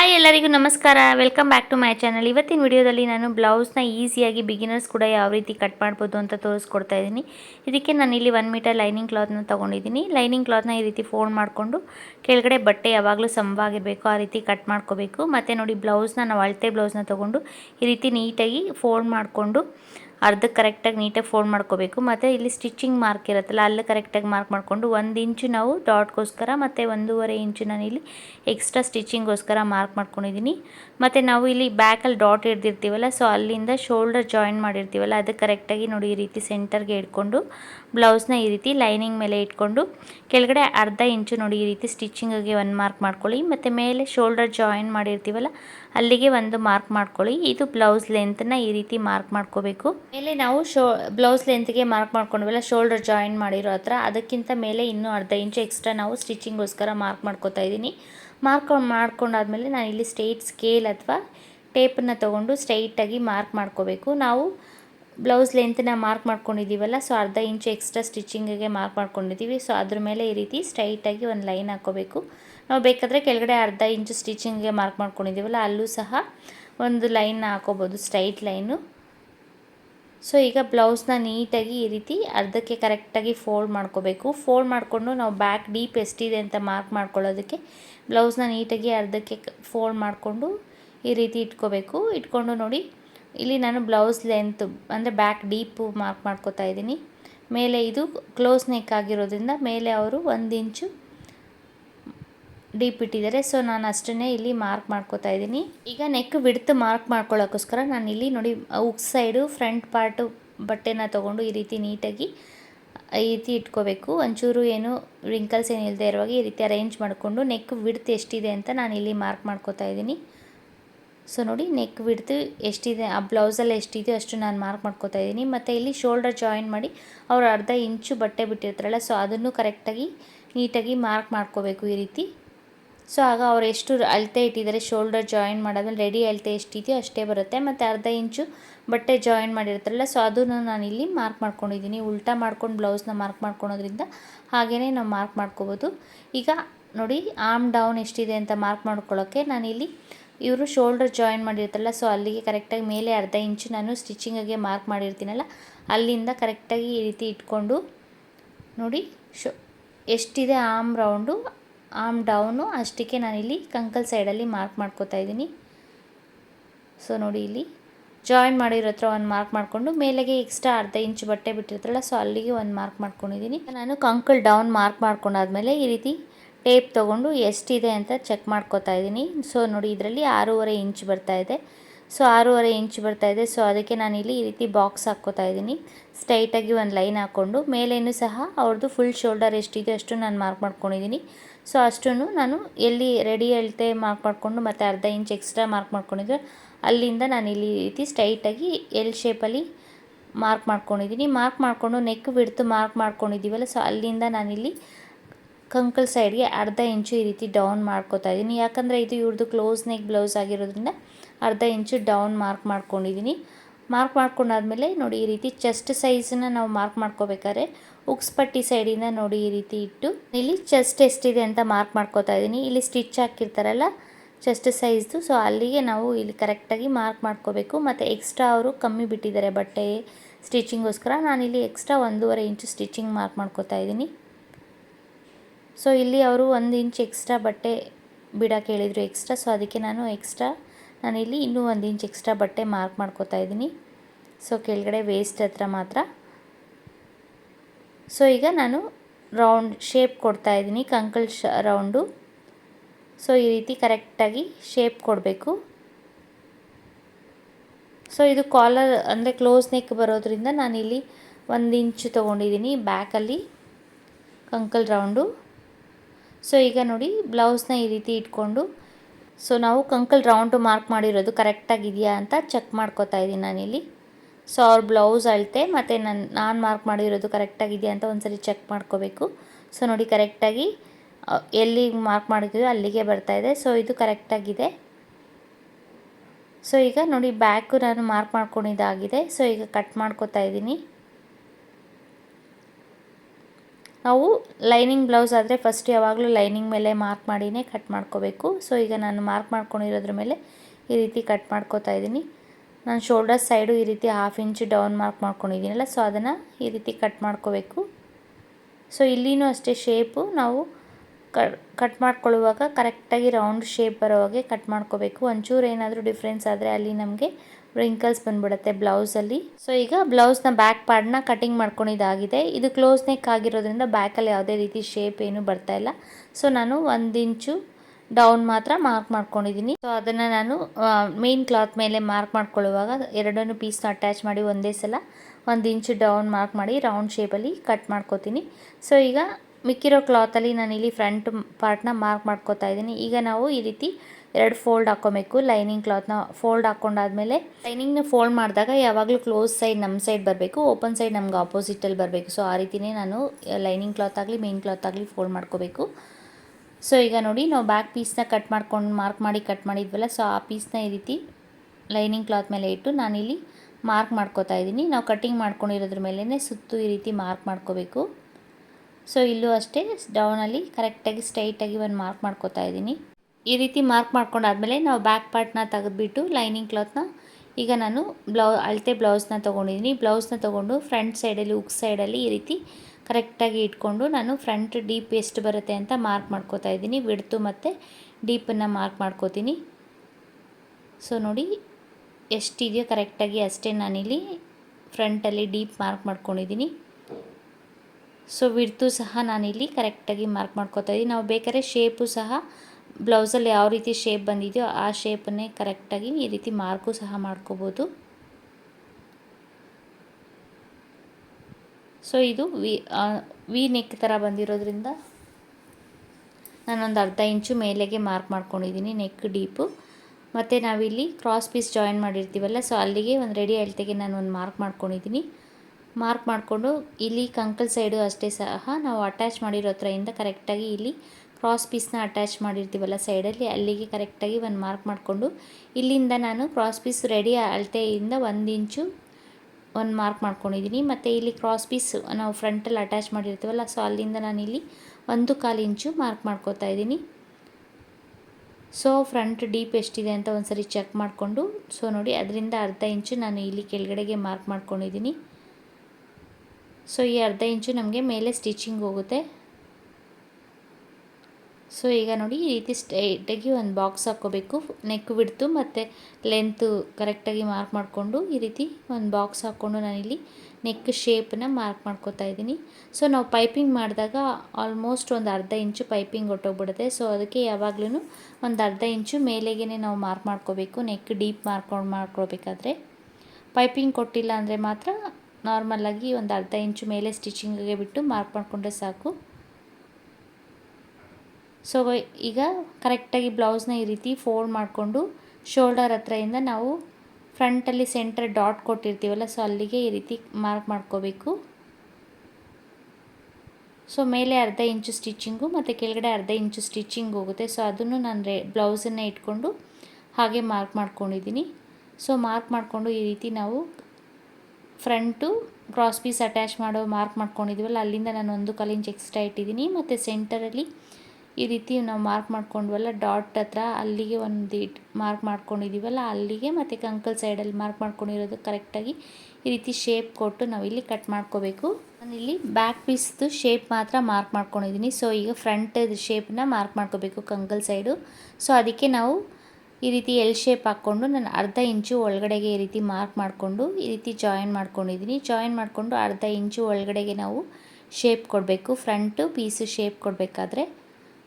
Hi ಎಲ್ಲರಿಗೂ ನಮಸ್ಕಾರ. Welcome back to my channel ಇವತ್ತಿನ ವಿಡಿಯೋದಲ್ಲಿ ನಾನು ಬ್ಲೌಸ್ನ ಈಸಿಯಾಗಿ ಬಿಗಿನರ್ಸ್ ಕೂಡ ಯಾವ ರೀತಿ ಕಟ್ ಮಾಡ್ಬೋದು ಅಂತ ತೋರಿಸ್ಕೊಡ್ತಾ ಇದ್ದೀನಿ. ಇದಕ್ಕೆ ನಾನು ಇಲ್ಲಿ ಒನ್ ಮೀಟರ್ ಲೈನಿಂಗ್ ಕ್ಲಾತ್ನ ತೊಗೊಂಡಿದ್ದೀನಿ. ಲೈನಿಂಗ್ ಕ್ಲಾತ್ನ ಈ ರೀತಿ ಫೋಲ್ಡ್ ಮಾಡಿಕೊಂಡು ಕೆಳಗಡೆ ಬಟ್ಟೆ ಯಾವಾಗಲೂ ಸಮವಾಗಿರಬೇಕು ಆ ರೀತಿ ಕಟ್ ಮಾಡ್ಕೋಬೇಕು. ಮತ್ತು ನೋಡಿ ಬ್ಲೌಸ್ನ ನಾವು ಅಳತೆ ಬ್ಲೌಸ್ನ ತೊಗೊಂಡು ಈ ರೀತಿ ನೀಟಾಗಿ ಫೋಲ್ಡ್ ಮಾಡಿಕೊಂಡು ಅರ್ಧಕ್ಕೆ ಕರೆಕ್ಟಾಗಿ ನೀಟಾಗಿ ಫೋಲ್ಡ್ ಮಾಡ್ಕೋಬೇಕು. ಮತ್ತು ಇಲ್ಲಿ ಸ್ಟಿಚಿಂಗ್ ಮಾರ್ಕ್ ಇರುತ್ತಲ್ಲ, ಅಲ್ಲಿ ಕರೆಕ್ಟಾಗಿ ಮಾರ್ಕ್ ಮಾಡಿಕೊಂಡು ಒಂದು ಇಂಚು ನಾವು ಡಾಟ್ಗೋಸ್ಕರ ಮತ್ತು ಒಂದೂವರೆ ಇಂಚು ನಾನು ಇಲ್ಲಿ ಎಕ್ಸ್ಟ್ರಾ ಸ್ಟಿಚಿಂಗ್ಗೋಸ್ಕರ ಮಾರ್ಕ್ ಮಾಡ್ಕೊಂಡಿದ್ದೀನಿ. ಮತ್ತು ನಾವು ಇಲ್ಲಿ ಬ್ಯಾಕಲ್ಲಿ ಡಾಟ್ ಹಿಡ್ದಿರ್ತೀವಲ್ಲ ಸೊ ಅಲ್ಲಿಂದ ಶೋಲ್ಡರ್ ಜಾಯಿನ್ ಮಾಡಿರ್ತೀವಲ್ಲ, ಅದು ಕರೆಕ್ಟಾಗಿ ನೋಡಿ ಈ ರೀತಿ ಸೆಂಟರ್ಗೆ ಇಟ್ಕೊಂಡು ಬ್ಲೌಸ್ನ ಈ ರೀತಿ ಲೈನಿಂಗ್ ಮೇಲೆ ಇಟ್ಕೊಂಡು ಕೆಳಗಡೆ ಅರ್ಧ ಇಂಚು ನೋಡಿ ಈ ರೀತಿ ಸ್ಟಿಚಿಂಗಿಗೆ ಒಂದು ಮಾರ್ಕ್ ಮಾಡ್ಕೊಳ್ಳಿ. ಮತ್ತು ಮೇಲೆ ಶೋಲ್ಡರ್ ಜಾಯಿನ್ ಮಾಡಿರ್ತೀವಲ್ಲ, ಅಲ್ಲಿಗೆ ಒಂದು ಮಾರ್ಕ್ ಮಾಡ್ಕೊಳ್ಳಿ. ಇದು ಬ್ಲೌಸ್ ಲೆಂತ್ನ ಈ ರೀತಿ ಮಾರ್ಕ್ ಮಾಡ್ಕೋಬೇಕು. ಮೇಲೆ ನಾವು ಶೋ, ಬ್ಲೌಸ್ ಲೆಂತ್ಗೆ ಮಾರ್ಕ್ ಮಾಡ್ಕೊಂಡ್ವಲ್ಲ, ಶೋಲ್ಡರ್ ಜಾಯಿನ್ ಮಾಡಿರೋ ಹತ್ರ, ಅದಕ್ಕಿಂತ ಮೇಲೆ ಇನ್ನೂ ಅರ್ಧ ಇಂಚು ಎಕ್ಸ್ಟ್ರಾ ನಾವು ಸ್ಟಿಚಿಂಗ್ಗೋಸ್ಕರ ಮಾರ್ಕ್ ಮಾಡ್ಕೋತಾ ಇದ್ದೀನಿ. ಮಾರ್ಕ್ ಮಾಡ್ಕೊಂಡಾದ್ಮೇಲೆ ನಾನು ಇಲ್ಲಿ ಸ್ಟೇಟ್ ಸ್ಕೇಲ್ ಅಥವಾ ಟೇಪನ್ನು ತೊಗೊಂಡು ಸ್ಟ್ರೈಟಾಗಿ ಮಾರ್ಕ್ ಮಾಡ್ಕೋಬೇಕು. ನಾವು ಬ್ಲೌಸ್ ಲೆಂತ್ನ ಮಾರ್ಕ್ ಮಾಡ್ಕೊಂಡಿದ್ದೀವಲ್ಲ, ಸೊ ಅರ್ಧ ಇಂಚು ಎಕ್ಸ್ಟ್ರಾ ಸ್ಟಿಚಿಂಗಿಗೆ ಮಾರ್ಕ್ ಮಾಡ್ಕೊಂಡಿದ್ದೀವಿ. ಸೊ ಅದ್ರ ಮೇಲೆ ಈ ರೀತಿ ಸ್ಟ್ರೈಟಾಗಿ ಒಂದು ಲೈನ್ ಹಾಕೋಬೇಕು. ನಾವು ಬೇಕಾದರೆ ಕೆಳಗಡೆ ಅರ್ಧ ಇಂಚು ಸ್ಟಿಚಿಂಗ್ಗೆ ಮಾರ್ಕ್ ಮಾಡ್ಕೊಂಡಿದ್ದೀವಲ್ಲ, ಅಲ್ಲೂ ಸಹ ಒಂದು ಲೈನ್ನ ಹಾಕೋಬೋದು, ಸ್ಟ್ರೈಟ್ ಲೈನು. ಸೊ ಈಗ ಬ್ಲೌಸ್ನ ನೀಟಾಗಿ ಈ ರೀತಿ ಅರ್ಧಕ್ಕೆ ಕರೆಕ್ಟಾಗಿ ಫೋಲ್ಡ್ ಮಾಡ್ಕೋಬೇಕು. ಫೋಲ್ಡ್ ಮಾಡಿಕೊಂಡು ನಾವು ಬ್ಯಾಕ್ ಡೀಪ್ ಎಷ್ಟಿದೆ ಅಂತ ಮಾರ್ಕ್ ಮಾಡ್ಕೊಳ್ಳೋದಕ್ಕೆ ಬ್ಲೌಸ್ನ ನೀಟಾಗಿ ಅರ್ಧಕ್ಕೆ ಫೋಲ್ಡ್ ಮಾಡಿಕೊಂಡು ಈ ರೀತಿ ಇಟ್ಕೋಬೇಕು. ಇಟ್ಕೊಂಡು ನೋಡಿ ಇಲ್ಲಿ ನಾನು ಬ್ಲೌಸ್ ಲೆಂತ್ ಅಂದರೆ ಬ್ಯಾಕ್ ಡೀಪು ಮಾರ್ಕ್ ಮಾಡ್ಕೋತಾ ಇದ್ದೀನಿ. ಮೇಲೆ ಇದು ಕ್ಲೋಸ್ ನೆಕ್ ಆಗಿರೋದ್ರಿಂದ ಮೇಲೆ ಅವರು ಒಂದು ಇಂಚು ಡೀಪ್ ಇಟ್ಟಿದ್ದಾರೆ. ಸೊ ನಾನು ಅಷ್ಟನ್ನೇ ಇಲ್ಲಿ ಮಾರ್ಕ್ ಮಾಡ್ಕೋತಾ ಇದ್ದೀನಿ. ಈಗ ನೆಕ್ ಬಿಡ್ತು ಮಾರ್ಕ್ ಮಾಡ್ಕೊಳ್ಳೋಕ್ಕೋಸ್ಕರ ನಾನು ಇಲ್ಲಿ ನೋಡಿ ಉಕ್ ಸೈಡು, ಫ್ರಂಟ್ ಪಾರ್ಟು ಬಟ್ಟೆನ ತೊಗೊಂಡು ಈ ರೀತಿ ನೀಟಾಗಿ ಈ ರೀತಿ ಇಟ್ಕೋಬೇಕು. ಒಂಚೂರು ಏನು ರಿಂಕಲ್ಸ್ ಏನು ಇಲ್ಲದೆ ಇರುವಾಗ ಈ ರೀತಿ ಅರೇಂಜ್ ಮಾಡಿಕೊಂಡು ನೆಕ್ ವಿಡ್ತ್ ಎಷ್ಟಿದೆ ಅಂತ ನಾನು ಇಲ್ಲಿ ಮಾರ್ಕ್ ಮಾಡ್ಕೋತಾ ಇದ್ದೀನಿ. ಸೊ ನೋಡಿ ನೆಕ್ ಬಿಡ್ತು ಎಷ್ಟಿದೆ, ಆ ಬ್ಲೌಸಲ್ಲಿ ಎಷ್ಟಿದೆಯೋ ಅಷ್ಟು ನಾನು ಮಾರ್ಕ್ ಮಾಡ್ಕೋತಾ ಇದ್ದೀನಿ. ಮತ್ತು ಇಲ್ಲಿ ಶೋಲ್ಡರ್ ಜಾಯಿನ್ ಮಾಡಿ, ಅವರು ಅರ್ಧ ಇಂಚು ಬಟ್ಟೆ ಬಿಟ್ಟಿರ್ತಾರಲ್ಲ ಸೊ ಅದನ್ನು ಕರೆಕ್ಟಾಗಿ ನೀಟಾಗಿ ಮಾರ್ಕ್ ಮಾಡ್ಕೋಬೇಕು ಈ ರೀತಿ. ಸೊ ಆಗ ಅವ್ರು ಎಷ್ಟು ಅಳತೆ ಇಟ್ಟಿದ್ದಾರೆ ಶೋಲ್ಡರ್ ಜಾಯಿನ್ ಮಾಡಾದ್ಮೇಲೆ ರೆಡಿ ಅಳತೆ ಎಷ್ಟಿದೆಯೋ ಅಷ್ಟೇ ಬರುತ್ತೆ. ಮತ್ತು ಅರ್ಧ ಇಂಚು ಬಟ್ಟೆ ಜಾಯಿನ್ ಮಾಡಿರ್ತಾರಲ್ಲ ಸೊ ಅದನ್ನು ನಾನು ಇಲ್ಲಿ ಮಾರ್ಕ್ ಮಾಡ್ಕೊಂಡಿದ್ದೀನಿ. ಉಲ್ಟಾ ಮಾಡ್ಕೊಂಡು ಬ್ಲೌಸ್ನ ಮಾರ್ಕ್ ಮಾಡ್ಕೊಳೋದ್ರಿಂದ ಹಾಗೆಯೇ ನಾವು ಮಾರ್ಕ್ ಮಾಡ್ಕೋಬೋದು. ಈಗ ನೋಡಿ ಆರ್ಮ್ ಡೌನ್ ಎಷ್ಟಿದೆ ಅಂತ ಮಾರ್ಕ್ ಮಾಡ್ಕೊಳ್ಳೋಕ್ಕೆ ನಾನಿಲ್ಲಿ ಇವರು ಶೋಲ್ಡರ್ ಜಾಯಿನ್ ಮಾಡಿರ್ತಾರಲ್ಲ ಸೊ ಅಲ್ಲಿಗೆ ಕರೆಕ್ಟಾಗಿ ಮೇಲೆ ಅರ್ಧ ಇಂಚು ನಾನು ಸ್ಟಿಚಿಂಗಾಗೆ ಮಾರ್ಕ್ ಮಾಡಿರ್ತೀನಲ್ಲ, ಅಲ್ಲಿಂದ ಕರೆಕ್ಟಾಗಿ ಈ ರೀತಿ ಇಟ್ಕೊಂಡು ನೋಡಿ, ಶೋ, ಎಷ್ಟಿದೆ ಆಮ್ ರೌಂಡು ಆಮ್ ಡೌನು ಅಷ್ಟಕ್ಕೆ ನಾನಿಲ್ಲಿ ಕಂಕಲ್ ಸೈಡಲ್ಲಿ ಮಾರ್ಕ್ ಮಾಡ್ಕೋತಾ ಇದ್ದೀನಿ. ಸೊ ನೋಡಿ ಇಲ್ಲಿ ಜಾಯಿನ್ ಮಾಡಿರೋ ಹತ್ರ ಒಂದು ಮಾರ್ಕ್ ಮಾಡಿಕೊಂಡು, ಮೇಲೆಗೆ ಎಕ್ಸ್ಟ್ರಾ ಅರ್ಧ ಇಂಚು ಬಟ್ಟೆ ಬಿಟ್ಟಿರ್ತಾರಲ್ಲ ಸೊ ಅಲ್ಲಿಗೆ ಒಂದು ಮಾರ್ಕ್ ಮಾಡ್ಕೊಂಡಿದ್ದೀನಿ. ನಾನು ಕಂಕಲ್ ಡೌನ್ ಮಾರ್ಕ್ ಮಾಡ್ಕೊಂಡಾದ್ಮೇಲೆ ಈ ರೀತಿ ಟೇಪ್ ತೊಗೊಂಡು ಎಷ್ಟಿದೆ ಅಂತ ಚೆಕ್ ಮಾಡ್ಕೋತಾ ಇದ್ದೀನಿ. ಸೊ ನೋಡಿ, ಇದರಲ್ಲಿ ಆರೂವರೆ ಇಂಚ್ ಬರ್ತಾ ಇದೆ. ಸೊ ಆರೂವರೆ ಇಂಚ್ ಬರ್ತಾ ಇದೆ. ಸೊ ಅದಕ್ಕೆ ನಾನಿಲ್ಲಿ ಈ ರೀತಿ ಬಾಕ್ಸ್ ಹಾಕ್ಕೋತಾ ಇದ್ದೀನಿ. ಸ್ಟ್ರೈಟಾಗಿ ಒಂದು ಲೈನ್ ಹಾಕ್ಕೊಂಡು, ಮೇಲೇನೂ ಸಹ ಅವ್ರದ್ದು ಫುಲ್ ಶೋಲ್ಡರ್ ಎಷ್ಟಿದೆ ಅಷ್ಟು ನಾನು ಮಾರ್ಕ್ ಮಾಡ್ಕೊಂಡಿದ್ದೀನಿ. ಸೊ ಅಷ್ಟೂ ನಾನು ಎಲ್ಲಿ ರೆಡಿ ಅಳತೆ ಮಾರ್ಕ್ ಮಾಡಿಕೊಂಡು ಮತ್ತು ಅರ್ಧ ಇಂಚ್ ಎಕ್ಸ್ಟ್ರಾ ಮಾರ್ಕ್ ಮಾಡ್ಕೊಂಡಿದ್ದೆ, ಅಲ್ಲಿಂದ ನಾನು ಇಲ್ಲಿ ಈ ರೀತಿ ಸ್ಟ್ರೈಟಾಗಿ ಎಲ್ ಶೇಪಲ್ಲಿ ಮಾರ್ಕ್ ಮಾಡ್ಕೊಂಡಿದ್ದೀನಿ. ಮಾರ್ಕ್ ಮಾಡಿಕೊಂಡು ನೆಕ್ ಬಿಡ್ತು ಮಾರ್ಕ್ ಮಾಡ್ಕೊಂಡಿದ್ದೀವಲ್ಲ ಸೊ ಅಲ್ಲಿಂದ ನಾನಿಲ್ಲಿ ಕಂಕಲ್ ಸೈಡ್ಗೆ ಅರ್ಧ ಇಂಚು ಈ ರೀತಿ ಡೌನ್ ಮಾಡ್ಕೋತಾ ಇದ್ದೀನಿ. ಯಾಕಂದರೆ ಇದು ಇವ್ರದ್ದು ಕ್ಲೋಸ್ ನೆಕ್ ಬ್ಲೌಸ್ ಆಗಿರೋದ್ರಿಂದ ಅರ್ಧ ಇಂಚು ಡೌನ್ ಮಾರ್ಕ್ ಮಾಡ್ಕೊಂಡಿದ್ದೀನಿ ಮಾರ್ಕ್ ಮಾಡ್ಕೊಂಡಾದ್ಮೇಲೆ ನೋಡಿ ಈ ರೀತಿ ಚೆಸ್ಟ್ ಸೈಜನ್ನ ನಾವು ಮಾರ್ಕ್ ಮಾಡ್ಕೋಬೇಕಾದ್ರೆ ಉಕ್ಸ್ ಪಟ್ಟಿ ಸೈಡಿಂದ ನೋಡಿ ಈ ರೀತಿ ಇಟ್ಟು ಇಲ್ಲಿ ಚೆಸ್ಟ್ ಎಷ್ಟಿದೆ ಅಂತ ಮಾರ್ಕ್ ಮಾಡ್ಕೋತಾ ಇದ್ದೀನಿ. ಇಲ್ಲಿ ಸ್ಟಿಚ್ ಹಾಕಿರ್ತಾರಲ್ಲ ಚೆಸ್ಟ್ ಸೈಜ್ದು ಸೊ ಅಲ್ಲಿಗೆ ನಾವು ಇಲ್ಲಿ ಕರೆಕ್ಟಾಗಿ ಮಾರ್ಕ್ ಮಾಡ್ಕೋಬೇಕು. ಮತ್ತು ಎಕ್ಸ್ಟ್ರಾ ಅವರು ಕಮ್ಮಿ ಬಿಟ್ಟಿದ್ದಾರೆ ಬಟ್ಟೆ ಸ್ಟಿಚಿಂಗೋಸ್ಕರ ನಾನಿಲ್ಲಿ ಎಕ್ಸ್ಟ್ರಾ ಒಂದೂವರೆ ಇಂಚು ಸ್ಟಿಚಿಂಗ್ ಮಾರ್ಕ್ ಮಾಡ್ಕೋತಾ ಇದ್ದೀನಿ. ಸೊ ಇಲ್ಲಿ ಅವರು ಒಂದು ಇಂಚ್ ಎಕ್ಸ್ಟ್ರಾ ಬಟ್ಟೆ ಬಿಡೋಕೆ ಹೇಳಿದರು ಎಕ್ಸ್ಟ್ರಾ ಸೊ ಅದಕ್ಕೆ ನಾನು ಎಕ್ಸ್ಟ್ರಾ ನಾನಿಲ್ಲಿ ಇನ್ನೂ ಒಂದು ಇಂಚ್ ಎಕ್ಸ್ಟ್ರಾ ಬಟ್ಟೆ ಮಾರ್ಕ್ ಮಾಡ್ಕೋತಾ ಇದ್ದೀನಿ. ಸೊ ಕೆಳಗಡೆ ವೇಸ್ಟ್ ಹತ್ರ ಮಾತ್ರ. ಸೊ ಈಗ ನಾನು ರೌಂಡ್ ಶೇಪ್ ಕೊಡ್ತಾ ಇದ್ದೀನಿ, ಕಂಕಲ್ ಶ ರೌಂಡು ಸೊ ಈ ರೀತಿ ಕರೆಕ್ಟಾಗಿ ಶೇಪ್ ಕೊಡಬೇಕು. ಸೊ ಇದು ಕಾಲರ್ ಅಂದರೆ ಕ್ಲೋಸ್ ನೆಕ್ ಬರೋದ್ರಿಂದ ನಾನಿಲ್ಲಿ ಒಂದು ಇಂಚು ತೊಗೊಂಡಿದ್ದೀನಿ ಬ್ಯಾಕಲ್ಲಿ ಕಂಕಲ್ ರೌಂಡು ಸೊ ಈಗ ನೋಡಿ ಬ್ಲೌಸ್ನ ಈ ರೀತಿ ಇಟ್ಕೊಂಡು ಸೊ ನಾವು ಕಂಕಲ್ ರೌಂಡು ಮಾರ್ಕ್ ಮಾಡಿರೋದು ಕರೆಕ್ಟಾಗಿದೆಯಾ ಅಂತ ಚೆಕ್ ಮಾಡ್ಕೋತಾ ಇದ್ದೀನಿ ನಾನಿಲ್ಲಿ. ಸೊ ಅವ್ರ ಬ್ಲೌಸ್ ಅಳತೆ, ಮತ್ತು ನನ್ನ ನಾನು ಮಾರ್ಕ್ ಮಾಡಿರೋದು ಕರೆಕ್ಟಾಗಿದೆಯಾ ಅಂತ ಒಂದು ಸರಿ ಚೆಕ್ ಮಾಡ್ಕೋಬೇಕು. ಸೊ ನೋಡಿ ಕರೆಕ್ಟಾಗಿ ಎಲ್ಲಿ ಮಾರ್ಕ್ ಮಾಡಿದ್ರು ಅಲ್ಲಿಗೆ ಬರ್ತಾಯಿದೆ ಸೊ ಇದು ಕರೆಕ್ಟಾಗಿದೆ ಸೊ ಈಗ ನೋಡಿ ಬ್ಯಾಕು ನಾನು ಮಾರ್ಕ್ ಮಾಡ್ಕೊಂಡಿದ್ದಾಗಿದೆ. ಸೊ ಈಗ ಕಟ್ ಮಾಡ್ಕೋತಾ ಇದ್ದೀನಿ. ನಾವು ಲೈನಿಂಗ್ ಬ್ಲೌಸ್ ಆದರೆ ಫಸ್ಟ್ ಯಾವಾಗಲೂ ಲೈನಿಂಗ್ ಮೇಲೆ ಮಾರ್ಕ್ ಮಾಡಿನೇ ಕಟ್ ಮಾಡ್ಕೋಬೇಕು. ಸೊ ಈಗ ನಾನು ಮಾರ್ಕ್ ಮಾಡ್ಕೊಂಡಿರೋದ್ರ ಮೇಲೆ ಈ ರೀತಿ ಕಟ್ ಮಾಡ್ಕೋತಾ ಇದ್ದೀನಿ. ನಾನು ಶೋಲ್ಡರ್ ಸೈಡು ಈ ರೀತಿ ಹಾಫ್ ಇಂಚ್ ಡೌನ್ ಮಾರ್ಕ್ ಮಾಡ್ಕೊಂಡಿದ್ದೀನಲ್ಲ ಸೊ ಅದನ್ನು ಈ ರೀತಿ ಕಟ್ ಮಾಡ್ಕೋಬೇಕು. ಸೊ ಇಲ್ಲಿನೂ ಅಷ್ಟೇ ಶೇಪು ನಾವು ಕಟ್ ಮಾಡ್ಕೊಳ್ಳುವಾಗ ಕರೆಕ್ಟಾಗಿ ರೌಂಡ್ ಶೇಪ್ ಬರೋ ಹಾಗೆ ಕಟ್ ಮಾಡ್ಕೋಬೇಕು. ಒಂಚೂರು ಏನಾದರೂ ಡಿಫ್ರೆನ್ಸ್ ಆದರೆ ಅಲ್ಲಿ ನಮಗೆ ರಿಂಕಲ್ಸ್ ಬಂದ್ಬಿಡುತ್ತೆ ಬ್ಲೌಸಲ್ಲಿ ಸೊ ಈಗ ಬ್ಲೌಸ್ನ ಬ್ಯಾಕ್ ಪಾರ್ಟ್ನ ಕಟಿಂಗ್ ಮಾಡ್ಕೊಂಡಿದ್ದಾಗಿದೆ ಇದು ಕ್ಲೋಸ್ ನೆಕ್ ಆಗಿರೋದ್ರಿಂದ ಬ್ಯಾಕಲ್ಲಿ ಯಾವುದೇ ರೀತಿ ಶೇಪ್ ಏನು ಬರ್ತಾ ಇಲ್ಲ. ಸೊ ನಾನು ಒಂದು ಇಂಚು ಡೌನ್ ಮಾತ್ರ ಮಾರ್ಕ್ ಮಾಡ್ಕೊಂಡಿದ್ದೀನಿ ಸೊ ಅದನ್ನು ನಾನು ಮೇನ್ ಕ್ಲಾತ್ ಮೇಲೆ ಮಾರ್ಕ್ ಮಾಡ್ಕೊಳ್ಳುವಾಗ ಎರಡನ್ನು ಪೀಸ್ನ ಅಟ್ಯಾಚ್ ಮಾಡಿ ಒಂದೇ ಸಲ ಒಂದು ಇಂಚು ಡೌನ್ ಮಾರ್ಕ್ ಮಾಡಿ ರೌಂಡ್ ಶೇಪಲ್ಲಿ ಕಟ್ ಮಾಡ್ಕೋತೀನಿ. ಸೊ ಈಗ ಮಿಕ್ಕಿರೋ ಕ್ಲಾತಲ್ಲಿ ನಾನು ಇಲ್ಲಿ ಫ್ರಂಟ್ ಪಾರ್ಟ್ನ ಮಾರ್ಕ್ ಮಾಡ್ಕೋತಾ ಇದ್ದೀನಿ. ಈಗ ನಾವು ಈ ರೀತಿ ಎರಡು ಫೋಲ್ಡ್ ಹಾಕೋಬೇಕು, ಲೈನಿಂಗ್ ಕ್ಲಾತ್ನ ಫೋಲ್ಡ್ ಹಾಕೊಂಡಾದ್ಮೇಲೆ ಲೈನಿಂಗ್ನ ಫೋಲ್ಡ್ ಮಾಡಿದಾಗ ಯಾವಾಗಲೂ ಕ್ಲೋಸ್ ಸೈಡ್ ನಮ್ಮ ಸೈಡ್ ಬರಬೇಕು, ಓಪನ್ ಸೈಡ್ ನಮ್ಗೆ ಆಪೋಸಿಟಲ್ಲಿ ಬರಬೇಕು. ಸೊ ಆ ರೀತಿಯೇ ನಾನು ಲೈನಿಂಗ್ ಕ್ಲಾತ್ ಆಗಲಿ, ಮೇನ್ ಕ್ಲಾತ್ ಆಗಲಿ ಫೋಲ್ಡ್ ಮಾಡ್ಕೋಬೇಕು. ಸೊ ಈಗ ನೋಡಿ, ನಾವು ಬ್ಯಾಕ್ ಪೀಸ್ನ ಕಟ್ ಮಾಡ್ಕೊಂಡು, ಮಾರ್ಕ್ ಮಾಡಿ ಕಟ್ ಮಾಡಿದ್ವಲ್ಲ ಸೊ ಆ ಪೀಸ್ನ ಈ ರೀತಿ ಲೈನಿಂಗ್ ಕ್ಲಾತ್ ಮೇಲೆ ಇಟ್ಟು ನಾನಿಲ್ಲಿ ಮಾರ್ಕ್ ಮಾಡ್ಕೋತಾ ಇದ್ದೀನಿ. ನಾವು ಕಟ್ಟಿಂಗ್ ಮಾಡ್ಕೊಂಡಿರೋದ್ರ ಮೇಲೇ ಸುತ್ತು ಈ ರೀತಿ ಮಾರ್ಕ್ ಮಾಡ್ಕೋಬೇಕು. ಸೊ ಇಲ್ಲೂ ಅಷ್ಟೇ, ಡೌನಲ್ಲಿ ಕರೆಕ್ಟಾಗಿ, ಸ್ಟ್ರೈಟಾಗಿ ಒಂದು ಮಾರ್ಕ್ ಮಾಡ್ಕೋತಾ ಇದ್ದೀನಿ. ಈ ರೀತಿ ಮಾರ್ಕ್ ಮಾಡ್ಕೊಂಡಾದ್ಮೇಲೆ ನಾವು ಬ್ಯಾಕ್ ಪಾರ್ಟ್ನ ತೆಗೆದುಬಿಟ್ಟು ಲೈನಿಂಗ್ ಕ್ಲಾತ್ನ ಈಗ ನಾನು ಬ್ಲೌ, ಅಳತೆ ಬ್ಲೌಸ್ನ ತೊಗೊಂಡಿದ್ದೀನಿ ಬ್ಲೌಸ್ನ ತೊಗೊಂಡು ಫ್ರಂಟ್ ಸೈಡಲ್ಲಿ ಉಕ್ ಸೈಡಲ್ಲಿ ಈ ರೀತಿ ಕರೆಕ್ಟಾಗಿ ಇಟ್ಕೊಂಡು ನಾನು ಫ್ರಂಟ್ ಡೀಪ್ ಎಷ್ಟು ಬರುತ್ತೆ ಅಂತ ಮಾರ್ಕ್ ಮಾಡ್ಕೋತಾ ಇದ್ದೀನಿ. ಬಿಡ್ತು ಮತ್ತು ಡೀಪನ್ನು ಮಾರ್ಕ್ ಮಾಡ್ಕೋತೀನಿ. ಸೊ ನೋಡಿ ಎಷ್ಟಿದೆಯೋ ಕರೆಕ್ಟಾಗಿ ಅಷ್ಟೇ ನಾನಿಲ್ಲಿ ಫ್ರಂಟಲ್ಲಿ ಡೀಪ್ ಮಾರ್ಕ್ ಮಾಡ್ಕೊಂಡಿದ್ದೀನಿ ಸೊ ವಿಡ್ತು ಸಹ ನಾನಿಲ್ಲಿ ಕರೆಕ್ಟಾಗಿ ಮಾರ್ಕ್ ಮಾಡ್ಕೋತಾ ಇದ್ದೀನಿ. ನಾವು ಬೇಕಾದ್ರೆ ಶೇಪು ಸಹ ಬ್ಲೌಸಲ್ಲಿ ಯಾವ ರೀತಿ ಶೇಪ್ ಬಂದಿದೆಯೋ ಆ ಶೇಪನ್ನೇ ಕರೆಕ್ಟಾಗಿ ಈ ರೀತಿ ಮಾರ್ಕು ಸಹ ಮಾಡ್ಕೋಬೋದು. ಸೊ ಇದು ವಿ ವಿ ನೆಕ್ ಥರ ಬಂದಿರೋದ್ರಿಂದ ನಾನೊಂದು ಅರ್ಧ ಇಂಚು ಮೇಲೆಗೆ ಮಾರ್ಕ್ ಮಾಡ್ಕೊಂಡಿದ್ದೀನಿ ನೆಕ್ ಡೀಪು ಮತ್ತು ನಾವಿಲ್ಲಿ ಕ್ರಾಸ್ ಪೀಸ್ ಜಾಯಿನ್ ಮಾಡಿರ್ತೀವಲ್ಲ ಸೊ ಅಲ್ಲಿಗೆ ಒಂದು ರೆಡಿ ಅಳ್ತೆಗೆ ನಾನು ಒಂದು ಮಾರ್ಕ್ ಮಾಡ್ಕೊಂಡಿದ್ದೀನಿ. ಮಾರ್ಕ್ ಮಾಡಿಕೊಂಡು ಇಲ್ಲಿ ಕಂಕಲ್ ಸೈಡು ಅಷ್ಟೇ ಸಹ ನಾವು ಅಟ್ಯಾಚ್ ಮಾಡಿರೋ ಹತ್ರದಿಂದ ಕರೆಕ್ಟಾಗಿ ಇಲ್ಲಿ ಕ್ರಾಸ್ ಪೀಸ್ನ ಅಟ್ಯಾಚ್ ಮಾಡಿರ್ತೀವಲ್ಲ ಸೈಡಲ್ಲಿ ಅಲ್ಲಿಗೆ ಕರೆಕ್ಟಾಗಿ ಒಂದು ಮಾರ್ಕ್ ಮಾಡಿಕೊಂಡು, ಇಲ್ಲಿಂದ ನಾನು ಕ್ರಾಸ್ ಪೀಸ್ ರೆಡಿ ಅಳತೆಯಿಂದ ಒಂದು ಇಂಚು ಒಂದು ಮಾರ್ಕ್ ಮಾಡ್ಕೊಂಡಿದ್ದೀನಿ ಮತ್ತು ಇಲ್ಲಿ ಕ್ರಾಸ್ ಪೀಸ್ ನಾವು ಫ್ರಂಟಲ್ಲಿ ಅಟ್ಯಾಚ್ ಮಾಡಿರ್ತೀವಲ್ಲ ಸೊ ಅಲ್ಲಿಂದ ನಾನು ಇಲ್ಲಿ ಒಂದು ಕಾಲು ಇಂಚು ಮಾರ್ಕ್ ಮಾಡ್ಕೋತಾ ಇದ್ದೀನಿ. ಸೊ ಫ್ರಂಟ್ ಡೀಪ್ ಎಷ್ಟಿದೆ ಅಂತ ಒಂದು ಸರಿ ಚೆಕ್ ಮಾಡಿಕೊಂಡು ಸೊ ನೋಡಿ ಅದರಿಂದ ಅರ್ಧ ಇಂಚು ನಾನು ಇಲ್ಲಿ ಕೆಳಗಡೆಗೆ ಮಾರ್ಕ್ ಮಾಡ್ಕೊಂಡಿದ್ದೀನಿ ಸೊ ಈ ಅರ್ಧ ಇಂಚು ನಮಗೆ ಮೇಲೆ ಸ್ಟಿಚಿಂಗ್ ಹೋಗುತ್ತೆ. ಸೊ ಈಗ ನೋಡಿ ಈ ರೀತಿ ಸ್ಟ್ರೈಟಾಗಿ ಒಂದು ಬಾಕ್ಸ್ ಹಾಕ್ಕೋಬೇಕು. ನೆಕ್ ಬಿಡ್ತು ಮತ್ತು ಲೆಂತು ಕರೆಕ್ಟಾಗಿ ಮಾರ್ಕ್ ಮಾಡಿಕೊಂಡು ಈ ರೀತಿ ಒಂದು ಬಾಕ್ಸ್ ಹಾಕ್ಕೊಂಡು ನಾನಿಲ್ಲಿ ನೆಕ್ ಶೇಪನ್ನ ಮಾರ್ಕ್ ಮಾಡ್ಕೋತಾ ಇದ್ದೀನಿ. ಸೊ ನಾವು ಪೈಪಿಂಗ್ ಮಾಡಿದಾಗ ಆಲ್ಮೋಸ್ಟ್ ಒಂದು ಅರ್ಧ ಇಂಚು ಪೈಪಿಂಗ್ ಹೊಟ್ಟೋಗ್ಬಿಡುತ್ತೆ ಸೊ ಅದಕ್ಕೆ ಯಾವಾಗಲೂ ಒಂದು ಅರ್ಧ ಇಂಚು ಮೇಲೆಗೇ ನಾವು ಮಾರ್ಕ್ ಮಾಡ್ಕೋಬೇಕು. ನೆಕ್ ಡೀಪ್ ಮಾರ್ಕೊಂಡು ಮಾಡ್ಕೊಳ್ಬೇಕಾದ್ರೆ. ಪೈಪಿಂಗ್ ಕೊಟ್ಟಿಲ್ಲ ಅಂದರೆ ಮಾತ್ರ ನಾರ್ಮಲ್ಲಾಗಿ ಒಂದು ಅರ್ಧ ಇಂಚು ಮೇಲೆ ಸ್ಟಿಚಿಂಗಿಗೆ ಬಿಟ್ಟು ಮಾರ್ಕ್ ಮಾಡಿಕೊಂಡ್ರೆ ಸಾಕು. ಸೊ ಈಗ ಕರೆಕ್ಟಾಗಿ ಬ್ಲೌಸ್ನ ಈ ರೀತಿ ಫೋಲ್ಡ್ ಮಾಡಿಕೊಂಡು ಶೋಲ್ಡರ್ ಹತ್ರದಿಂದ ನಾವು ಫ್ರಂಟಲ್ಲಿ ಸೆಂಟರ್ ಡಾಟ್ ಕೊಟ್ಟಿರ್ತೀವಲ್ಲ ಸೊ ಅಲ್ಲಿಗೆ ಈ ರೀತಿ ಮಾರ್ಕ್ ಮಾಡ್ಕೋಬೇಕು. ಸೊ ಮೇಲೆ ಅರ್ಧ ಇಂಚು ಸ್ಟಿಚ್ಚಿಂಗು ಮತ್ತು ಕೆಳಗಡೆ ಅರ್ಧ ಇಂಚು ಸ್ಟಿಚಿಂಗ್ ಹೋಗುತ್ತೆ. ಸೊ ಅದನ್ನು ನಾನು ರೇ ಬ್ಲೌಸನ್ನು ಇಟ್ಕೊಂಡು ಹಾಗೆ ಮಾರ್ಕ್ ಮಾಡ್ಕೊಂಡಿದ್ದೀನಿ. ಸೊ ಮಾರ್ಕ್ ಮಾಡಿಕೊಂಡು ಈ ರೀತಿ ನಾವು ಫ್ರಂಟು ಕ್ರಾಸ್ ಪೀಸ್ ಅಟ್ಯಾಚ್ ಮಾಡೋ ಮಾರ್ಕ್ ಮಾಡ್ಕೊಂಡಿದ್ದೀವಲ್ಲ, ಅಲ್ಲಿಂದ ನಾನು ಒಂದು ಕಾಲು ಇಂಚ್ ಎಕ್ಸ್ಟ್ರಾ ಇಟ್ಟಿದ್ದೀನಿ. ಮತ್ತು ಸೆಂಟರಲ್ಲಿ ಈ ರೀತಿ ನಾವು ಮಾರ್ಕ್ ಮಾಡ್ಕೊಂಡ್ವಲ್ಲ ಡಾಟ್ ಹತ್ರ ಅಲ್ಲಿಗೆ ಒಂದು ಮಾರ್ಕ್ ಮಾಡ್ಕೊಂಡಿದ್ದೀವಲ್ಲ ಅಲ್ಲಿಗೆ ಮತ್ತು ಕಂಕಲ್ ಸೈಡಲ್ಲಿ ಮಾರ್ಕ್ ಮಾಡ್ಕೊಂಡಿರೋದು ಕರೆಕ್ಟಾಗಿ ಈ ರೀತಿ ಶೇಪ್ ಕೊಟ್ಟು ನಾವಿಲ್ಲಿ ಕಟ್ ಮಾಡ್ಕೋಬೇಕು. ನಾನಿಲ್ಲಿ ಬ್ಯಾಕ್ ಪೀಸ್ದು ಶೇಪ್ ಮಾತ್ರ ಮಾರ್ಕ್ ಮಾಡ್ಕೊಂಡಿದ್ದೀನಿ ಸೊ ಈಗ ಫ್ರಂಟ್ ಶೇಪ್ನ ಮಾರ್ಕ್ ಮಾಡ್ಕೋಬೇಕು ಕಂಕಲ್ ಸೈಡು ಸೊ ಅದಕ್ಕೆ ನಾವು ಈ ರೀತಿ ಎಲ್ ಶೇಪ್ ಹಾಕ್ಕೊಂಡು ನಾನು ಅರ್ಧ ಇಂಚು ಒಳಗಡೆಗೆ ಈ ರೀತಿ ಮಾರ್ಕ್ ಮಾಡಿಕೊಂಡು ಈ ರೀತಿ ಜಾಯಿನ್ ಮಾಡ್ಕೊಂಡಿದ್ದೀನಿ ಜಾಯಿನ್ ಮಾಡಿಕೊಂಡು ಅರ್ಧ ಇಂಚು ಒಳಗಡೆಗೆ ನಾವು ಶೇಪ್ ಕೊಡಬೇಕು. ಫ್ರಂಟು ಪೀಸು ಶೇಪ್ ಕೊಡಬೇಕಾದ್ರೆ.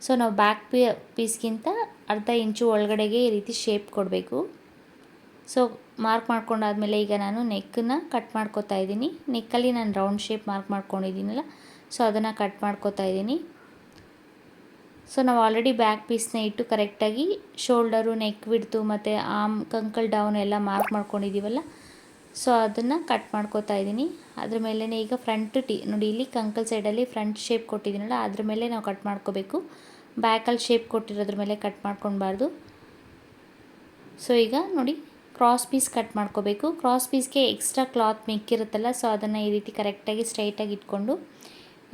ಸೊ ನಾವು ಬ್ಯಾಕ್ ಪೀ ಪೀಸ್ಗಿಂತ ಅರ್ಧ ಇಂಚು ಒಳಗಡೆಗೆ ಈ ರೀತಿ ಶೇಪ್ ಕೊಡಬೇಕು. ಸೊ ಮಾರ್ಕ್ ಮಾಡ್ಕೊಂಡಾದ್ಮೇಲೆ ಈಗ ನಾನು ನೆಕ್ಕನ್ನ ಕಟ್ ಮಾಡ್ಕೋತಾ ಇದ್ದೀನಿ. ನೆಕ್ಕಲ್ಲಿ ನಾನು ರೌಂಡ್ ಶೇಪ್ ಮಾರ್ಕ್ ಮಾಡ್ಕೊಂಡಿದ್ದೀನಲ್ಲ ಸೊ ಅದನ್ನು ಕಟ್ ಮಾಡ್ಕೋತಾ ಇದ್ದೀನಿ. ಸೊ ನಾವು ಆಲ್ರೆಡಿ ಬ್ಯಾಕ್ ಪೀಸ್ನ ಇಟ್ಟು ಕರೆಕ್ಟಾಗಿ ಶೋಲ್ಡರು ನೆಕ್ ಬಿಡ್ತು ಮತ್ತು ಆಮ್ ಕಂಕಲ್ ಡೌನ್ ಎಲ್ಲ ಮಾರ್ಕ್ ಮಾಡ್ಕೊಂಡಿದ್ದೀವಲ್ಲ ಸೊ ಅದನ್ನು ಕಟ್ ಮಾಡ್ಕೋತಾ ಇದ್ದೀನಿ. ಅದ್ರ ಮೇಲೇ ಈಗ ಫ್ರಂಟ್ ಟಿ, ನೋಡಿ ಇಲ್ಲಿ ಕಂಕಲ್ ಸೈಡಲ್ಲಿ ಫ್ರಂಟ್ ಶೇಪ್ ಕೊಟ್ಟಿದ್ದೀನಲ್ಲ, ಅದ್ರ ಮೇಲೆ ನಾವು ಕಟ್ ಮಾಡ್ಕೋಬೇಕು. ಬ್ಯಾಕಲ್ಲಿ ಶೇಪ್ ಕೊಟ್ಟಿರೋದ್ರ ಮೇಲೆ ಕಟ್ ಮಾಡ್ಕೊಬಾರ್ದು ಸೊ ಈಗ ನೋಡಿ ಕ್ರಾಸ್ ಪೀಸ್ ಕಟ್ ಮಾಡ್ಕೋಬೇಕು. ಕ್ರಾಸ್ ಪೀಸ್ಗೆ ಎಕ್ಸ್ಟ್ರಾ ಕ್ಲಾತ್ ಮಿಕ್ಕಿರುತ್ತಲ್ಲ ಸೊ ಅದನ್ನು ಈ ರೀತಿ ಕರೆಕ್ಟಾಗಿ ಸ್ಟ್ರೈಟಾಗಿ ಇಟ್ಕೊಂಡು,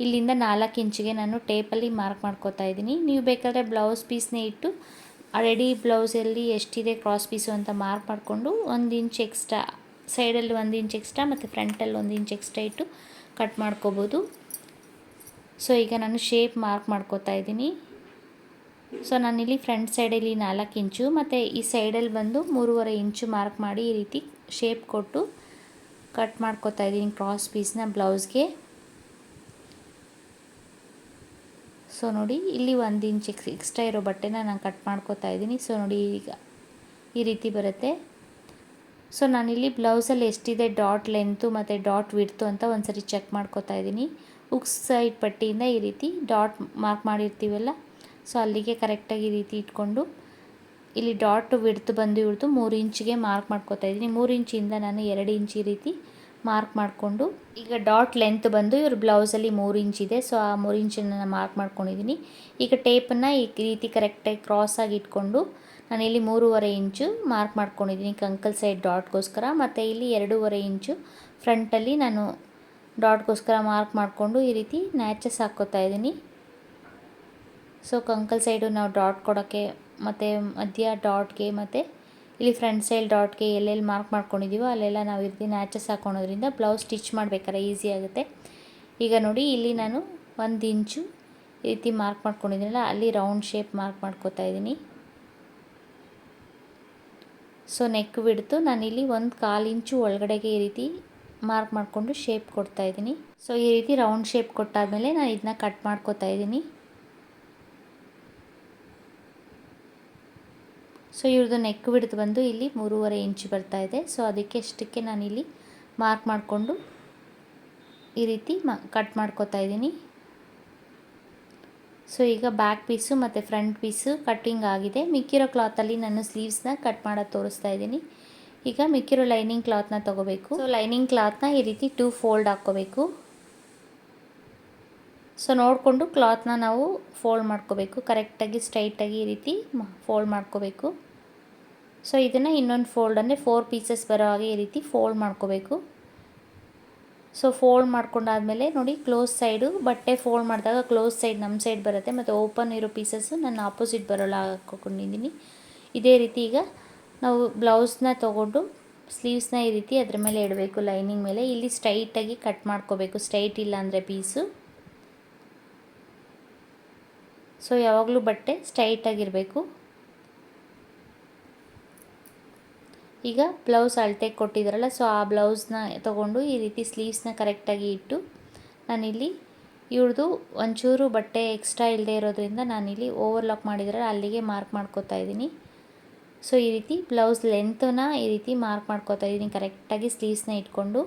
ಇಲ್ಲಿಂದ ನಾಲ್ಕು ಇಂಚಿಗೆ ನಾನು ಟೇಪಲ್ಲಿ ಮಾರ್ಕ್ ಮಾಡ್ಕೋತಾ ಇದ್ದೀನಿ. ನೀವು ಬೇಕಾದರೆ ಬ್ಲೌಸ್ ಪೀಸ್ನೇ ಇಟ್ಟು ರೆಡಿ ಬ್ಲೌಸಲ್ಲಿ ಎಷ್ಟಿದೆ ಕ್ರಾಸ್ ಪೀಸು ಅಂತ ಮಾರ್ಕ್ ಮಾಡಿಕೊಂಡು, ಒಂದು ಇಂಚ್ ಎಕ್ಸ್ಟ್ರಾ ಸೈಡಲ್ಲಿ ಒಂದು ಇಂಚ್ ಎಕ್ಸ್ಟ್ರಾ ಮತ್ತು ಫ್ರಂಟಲ್ಲಿ ಒಂದು ಇಂಚ್ ಎಕ್ಸ್ಟ್ರಾ ಇಟ್ಟು ಕಟ್ ಮಾಡ್ಕೋಬೋದು. ಸೊ ಈಗ ನಾನು ಶೇಪ್ ಮಾರ್ಕ್ ಮಾಡ್ಕೋತಾ ಇದ್ದೀನಿ. ಸೊ ನಾನಿಲ್ಲಿ ಫ್ರಂಟ್ ಸೈಡಲ್ಲಿ ನಾಲ್ಕು ಇಂಚು, ಮತ್ತು ಈ ಸೈಡಲ್ಲಿ ಬಂದು ಮೂರುವರೆ ಇಂಚು ಮಾರ್ಕ್ ಮಾಡಿ ಈ ರೀತಿ ಶೇಪ್ ಕೊಟ್ಟು ಕಟ್ ಮಾಡ್ಕೋತಾ ಇದ್ದೀನಿ ಕ್ರಾಸ್ ಪೀಸ್ನ ಬ್ಲೌಸ್ಗೆ ಸೊ ನೋಡಿ, ಇಲ್ಲಿ ಒಂದು ಇಂಚ್ ಎಕ್ಸ್ ಎಕ್ಸ್ಟ್ರಾ ಇರೋ ಬಟ್ಟೆನ ನಾನು ಕಟ್ ಮಾಡ್ಕೋತಾ ಇದ್ದೀನಿ. ಸೊ ನೋಡಿ, ಈಗ ಈ ರೀತಿ ಬರುತ್ತೆ. ಸೊ ನಾನಿಲ್ಲಿ ಬ್ಲೌಸಲ್ಲಿ ಎಷ್ಟಿದೆ ಡಾಟ್ ಲೆಂತು ಮತ್ತು ಡಾಟ್ ವಿಡ್ತು ಅಂತ ಒಂದು ಸರಿ ಚೆಕ್ ಮಾಡ್ಕೋತಾ ಇದ್ದೀನಿ. ಉಕ್ಸ್ ಸೈಡ್ ಪಟ್ಟಿಯಿಂದ ಈ ರೀತಿ ಡಾಟ್ ಮಾರ್ಕ್ ಮಾಡಿರ್ತೀವಲ್ಲ ಸೊ ಅಲ್ಲಿಗೆ ಕರೆಕ್ಟಾಗಿ ಈ ರೀತಿ ಇಟ್ಕೊಂಡು ಇಲ್ಲಿ ಡಾಟ್ ಬಿಡ್ತು ಬಂದು ಇಳಿದು ಮೂರು ಇಂಚಿಗೆ ಮಾರ್ಕ್ ಮಾಡ್ಕೋತಾ ಇದ್ದೀನಿ. ಮೂರು ಇಂಚಿಂದ ನಾನು ಎರಡು ಇಂಚಿ ರೀತಿ ಮಾರ್ಕ್ ಮಾಡಿಕೊಂಡು ಈಗ ಡಾಟ್ ಲೆಂತ್ ಬಂದು ಇವ್ರ ಬ್ಲೌಸಲ್ಲಿ ಮೂರು ಇಂಚ್ ಇದೆ. ಸೊ ಆ ಮೂರು ಇಂಚನ್ನು ನಾನು ಮಾರ್ಕ್ ಮಾಡ್ಕೊಂಡಿದ್ದೀನಿ. ಈಗ ಟೇಪನ್ನು ಈ ರೀತಿ ಕರೆಕ್ಟಾಗಿ ಕ್ರಾಸಾಗಿ ಇಟ್ಕೊಂಡು ನಾನು ಇಲ್ಲಿ ಮೂರುವರೆ ಇಂಚು ಮಾರ್ಕ್ ಮಾಡ್ಕೊಂಡಿದ್ದೀನಿ ಕಂಕಲ್ ಸೈಡ್ ಡಾಟ್ಗೋಸ್ಕರ ಮತ್ತು ಇಲ್ಲಿ ಎರಡೂವರೆ ಇಂಚು ಫ್ರಂಟಲ್ಲಿ ನಾನು ಡಾಟ್ಗೋಸ್ಕರ ಮಾರ್ಕ್ ಮಾಡಿಕೊಂಡು ಈ ರೀತಿ ನ್ಯಾಚಸ್ ಹಾಕ್ಕೋತಾ ಇದ್ದೀನಿ. ಸೊ ಕಂಕಲ್ ಸೈಡು ನಾವು ಡಾಟ್ ಕೊಡೋಕ್ಕೆ, ಮತ್ತು ಮಧ್ಯ ಡಾಟ್ಗೆ ಮತ್ತು ಇಲ್ಲಿ ಫ್ರಂಟ್ ಸೈಡ್ ಡಾಟ್ಗೆ ಎಲ್ಲೆಲ್ಲಿ ಮಾರ್ಕ್ ಮಾಡ್ಕೊಂಡಿದ್ದೀವೋ ಅಲ್ಲೆಲ್ಲ ನಾವು ರೀತಿ ನ್ಯಾಚಸ್ ಹಾಕೊಳೋದ್ರಿಂದ ಬ್ಲೌಸ್ ಸ್ಟಿಚ್ ಮಾಡಬೇಕಾದ್ರೆ ಈಸಿ ಆಗುತ್ತೆ. ಈಗ ನೋಡಿ, ಇಲ್ಲಿ ನಾನು ಒಂದು ಇಂಚು ಈ ರೀತಿ ಮಾರ್ಕ್ ಮಾಡ್ಕೊಂಡಿದ್ದೀನಲ್ಲ ಅಲ್ಲಿ ರೌಂಡ್ ಶೇಪ್ ಮಾರ್ಕ್ ಮಾಡ್ಕೋತಾ ಇದ್ದೀನಿ. ಸೊ ನೆಕ್ ಬಿಡ್ತು ನಾನಿಲ್ಲಿ ಒಂದು ಕಾಲು ಇಂಚು ಒಳಗಡೆಗೆ ಈ ರೀತಿ ಮಾರ್ಕ್ ಮಾಡಿಕೊಂಡು ಶೇಪ್ ಕೊಡ್ತಾ ಇದ್ದೀನಿ. ಸೊ ಈ ರೀತಿ ರೌಂಡ್ ಶೇಪ್ ಕೊಟ್ಟಾದಮೇಲೆ ನಾನು ಇದನ್ನ ಕಟ್ ಮಾಡ್ಕೋತಾ ಇದ್ದೀನಿ. ಸೊ ಇವ್ರದ್ದು ನೆಕ್ ಬಿಡ್ದು ಬಂದು ಇಲ್ಲಿ ಮೂರುವರೆ ಇಂಚು ಬರ್ತಾ ಇದೆ. ಸೊ ಅದಕ್ಕೆ ನಾನು ನಾನಿಲ್ಲಿ ಮಾರ್ಕ್ ಮಾಡಿಕೊಂಡು ಈ ರೀತಿ ಮ ಕಟ್ ಮಾಡ್ಕೋತಾ ಇದ್ದೀನಿ. ಸೊ ಈಗ ಬ್ಯಾಕ್ ಪೀಸು ಮತ್ತು ಫ್ರಂಟ್ ಪೀಸು ಕಟ್ಟಿಂಗ್ ಆಗಿದೆ. ಮಿಕ್ಕಿರೋ ಕ್ಲಾತಲ್ಲಿ ನಾನು ಸ್ಲೀವ್ಸ್ನ ಕಟ್ ಮಾಡೋದು ತೋರಿಸ್ತಾ ಇದ್ದೀನಿ. ಈಗ ಮಿಕ್ಕಿರೋ ಲೈನಿಂಗ್ ಕ್ಲಾತ್ನ ತೊಗೋಬೇಕು. ಸೊ ಲೈನಿಂಗ್ ಕ್ಲಾತ್ನ ಈ ರೀತಿ ಟೂ ಫೋಲ್ಡ್ ಹಾಕ್ಕೋಬೇಕು. ಸೊ ನೋಡಿಕೊಂಡು ಕ್ಲಾತ್ನ ನಾವು ಫೋಲ್ಡ್ ಮಾಡ್ಕೋಬೇಕು. ಕರೆಕ್ಟಾಗಿ ಸ್ಟ್ರೈಟಾಗಿ ಈ ರೀತಿ ಫೋಲ್ಡ್ ಮಾಡ್ಕೋಬೇಕು. ಸೊ ಇದನ್ನು ಇನ್ನೊಂದು ಫೋಲ್ಡ್ ಅಂದರೆ ಫೋರ್ ಪೀಸಸ್ ಬರೋ ಹಾಗೆ ಈ ರೀತಿ ಫೋಲ್ಡ್ ಮಾಡ್ಕೋಬೇಕು. ಸೊ ಫೋಲ್ಡ್ ಮಾಡ್ಕೊಂಡಾದಮೇಲೆ ನೋಡಿ ಕ್ಲೋಸ್ ಸೈಡು ಬಟ್ಟೆ ಫೋಲ್ಡ್ ಮಾಡಿದಾಗ ಕ್ಲೋಸ್ ಸೈಡ್ ನಮ್ಮ ಸೈಡ್ ಬರುತ್ತೆ. ಮತ್ತು ಓಪನ್ ಇರೋ ಪೀಸಸ್ಸು ನಾನು ಆಪೋಸಿಟ್ ಬರೋಲ್ಲ ಹಾಕೊಂಡಿದ್ದೀನಿ ಇದೇ ರೀತಿ ಈಗ ನಾವು ಬ್ಲೌಸ್ನ ತೊಗೊಂಡು ಸ್ಲೀವ್ಸ್ನ ಈ ರೀತಿ ಅದ್ರ ಮೇಲೆ ಇಡಬೇಕು ಲೈನಿಂಗ್ ಮೇಲೆ. ಇಲ್ಲಿ ಸ್ಟ್ರೈಟಾಗಿ ಕಟ್ ಮಾಡ್ಕೋಬೇಕು. ಸ್ಟ್ರೈಟ್ ಇಲ್ಲ ಅಂದರೆ ಪೀಸು ಸೊ ಯಾವಾಗಲೂ ಬಟ್ಟೆ ಸ್ಟ್ರೈಟಾಗಿರಬೇಕು ಈಗ ಬ್ಲೌಸ್ ಅಳತೆ ಕೊಟ್ಟಿದ್ರಲ್ಲ ಸೊ ಆ ಬ್ಲೌಸ್ನ ತೊಗೊಂಡು ಈ ರೀತಿ ಸ್ಲೀವ್ಸ್ನ ಕರೆಕ್ಟಾಗಿ ಇಟ್ಟು ನಾನಿಲ್ಲಿ ಇವ್ರದ್ದು ಒಂಚೂರು ಬಟ್ಟೆ ಎಕ್ಸ್ಟ್ರಾ ಇಲ್ಲದೆ ಇರೋದ್ರಿಂದ ನಾನಿಲ್ಲಿ ಓವರ್ಲಾಕ್ ಮಾಡಿದ್ರೆ ಅಲ್ಲಿಗೆ ಮಾರ್ಕ್ ಮಾಡ್ಕೋತಾ ಇದ್ದೀನಿ. ಸೊ ಈ ರೀತಿ ಬ್ಲೌಸ್ ಲೆಂತನ್ನ ಈ ರೀತಿ ಮಾರ್ಕ್ ಮಾಡ್ಕೋತಾ ಇದ್ದೀನಿ ಕರೆಕ್ಟಾಗಿ ಸ್ಲೀವ್ಸ್ನ ಇಟ್ಕೊಂಡು.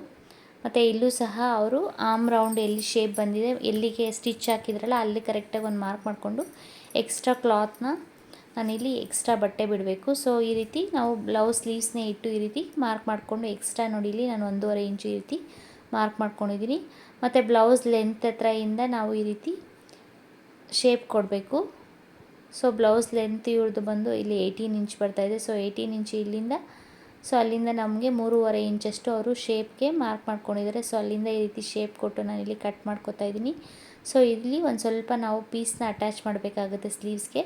ಮತ್ತು ಇಲ್ಲೂ ಸಹ ಅವರು ಆಮ್ ರೌಂಡ್ ಎಲ್ಲಿ ಶೇಪ್ ಬಂದಿದೆ, ಎಲ್ಲಿಗೆ ಸ್ಟಿಚ್ ಹಾಕಿದ್ರಲ್ಲ, ಅಲ್ಲಿ ಕರೆಕ್ಟಾಗಿ ಒಂದು ಮಾರ್ಕ್ ಮಾಡಿಕೊಂಡು ಎಕ್ಸ್ಟ್ರಾ ಕ್ಲಾತ್ನ ನಾನಿಲ್ಲಿ ಎಕ್ಸ್ಟ್ರಾ ಬಟ್ಟೆ ಬಿಡಬೇಕು. ಸೊ ಈ ರೀತಿ ನಾವು ಬ್ಲೌಸ್ ಸ್ಲೀವ್ಸ್ನೇ ಇಟ್ಟು ಈ ರೀತಿ ಮಾರ್ಕ್ ಮಾಡಿಕೊಂಡು ಎಕ್ಸ್ಟ್ರಾ ನೋಡಿ ಇಲ್ಲಿ ನಾನು ಒಂದೂವರೆ ಇಂಚು ಈ ರೀತಿ ಮಾರ್ಕ್ ಮಾಡ್ಕೊಂಡಿದ್ದೀನಿ. ಮತ್ತು ಬ್ಲೌಸ್ ಲೆಂತ್ ಹತ್ರದಿಂದ ನಾವು ಈ ರೀತಿ ಶೇಪ್ ಕೊಡಬೇಕು. ಸೊ ಬ್ಲೌಸ್ ಲೆಂತ್ ಇವ್ರದ್ದು ಬಂದು ಇಲ್ಲಿ ಏಯ್ಟೀನ್ ಇಂಚ್ ಬರ್ತಾಯಿದೆ ಸೊ ಏಯ್ಟೀನ್ ಇಂಚ್ ಇಲ್ಲಿಂದ ಸೊ ಅಲ್ಲಿಂದ ನಮಗೆ ಮೂರುವರೆ ಇಂಚಷ್ಟು ಅವರು ಶೇಪ್ಗೆ ಮಾರ್ಕ್ ಮಾಡ್ಕೊಂಡಿದ್ದಾರೆ. ಸೊ ಅಲ್ಲಿಂದ ಈ ರೀತಿ ಶೇಪ್ ಕೊಟ್ಟು ನಾನು ಇಲ್ಲಿ ಕಟ್ ಮಾಡ್ಕೊತಾ ಇದ್ದೀನಿ. ಸೊ ಇಲ್ಲಿ ಒಂದು ಸ್ವಲ್ಪ ನಾವು ಪೀಸ್ನ ಅಟ್ಯಾಚ್ ಮಾಡಬೇಕಾಗುತ್ತೆ ಸ್ಲೀವ್ಸ್ಗೆ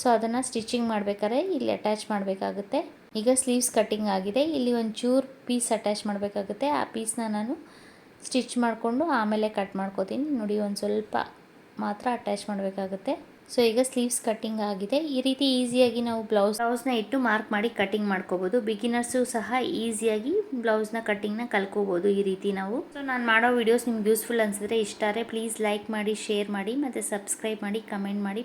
ಸೊ ಅದನ್ನು ಸ್ಟಿಚಿಂಗ್ ಮಾಡಬೇಕಾದ್ರೆ ಇಲ್ಲಿ ಅಟ್ಯಾಚ್ ಮಾಡಬೇಕಾಗುತ್ತೆ. ಈಗ ಸ್ಲೀವ್ಸ್ ಕಟ್ಟಿಂಗ್ ಆಗಿದೆ. ಇಲ್ಲಿ ಒಂದು ಚೂರು ಪೀಸ್ ಅಟ್ಯಾಚ್ ಮಾಡಬೇಕಾಗುತ್ತೆ. ಆ ಪೀಸ್ನ ನಾನು ಸ್ಟಿಚ್ ಮಾಡಿಕೊಂಡು ಆಮೇಲೆ ಕಟ್ ಮಾಡ್ಕೋತೀನಿ. ನೋಡಿ, ಒಂದು ಸ್ವಲ್ಪ ಮಾತ್ರ ಅಟ್ಯಾಚ್ ಮಾಡಬೇಕಾಗುತ್ತೆ. ಸೊ ಈಗ ಸ್ಲೀವ್ಸ್ ಕಟ್ಟಿಂಗ್ ಆಗಿದೆ. ಈ ರೀತಿ ಈಸಿಯಾಗಿ ನಾವು ಬ್ಲೌಸ್ ಬ್ಲೌಸ್ನ ಇಟ್ಟು ಮಾರ್ಕ್ ಮಾಡಿ ಕಟ್ಟಿಂಗ್ ಮಾಡ್ಕೋಬೋದು. ಬಿಗಿನರ್ಸು ಸಹ ಈಸಿಯಾಗಿ ಬ್ಲೌಸ್ನ ಕಟ್ಟಿಂಗ್ನ ಕಲ್ಕೋಬೋದು ಈ ರೀತಿ ನಾವು. ಸೊ ನಾನು ಮಾಡೋ ವಿಡಿಯೋಸ್ ನಿಮ್ಗೆ ಯೂಸ್ಫುಲ್ ಅನಿಸಿದ್ರೆ ಇಷ್ಟಾರೆ ಪ್ಲೀಸ್ ಲೈಕ್ ಮಾಡಿ ಶೇರ್ ಮಾಡಿ, ಮತ್ತು ಸಬ್ಸ್ಕ್ರೈಬ್ ಮಾಡಿ ಕಮೆಂಟ್ ಮಾಡಿ.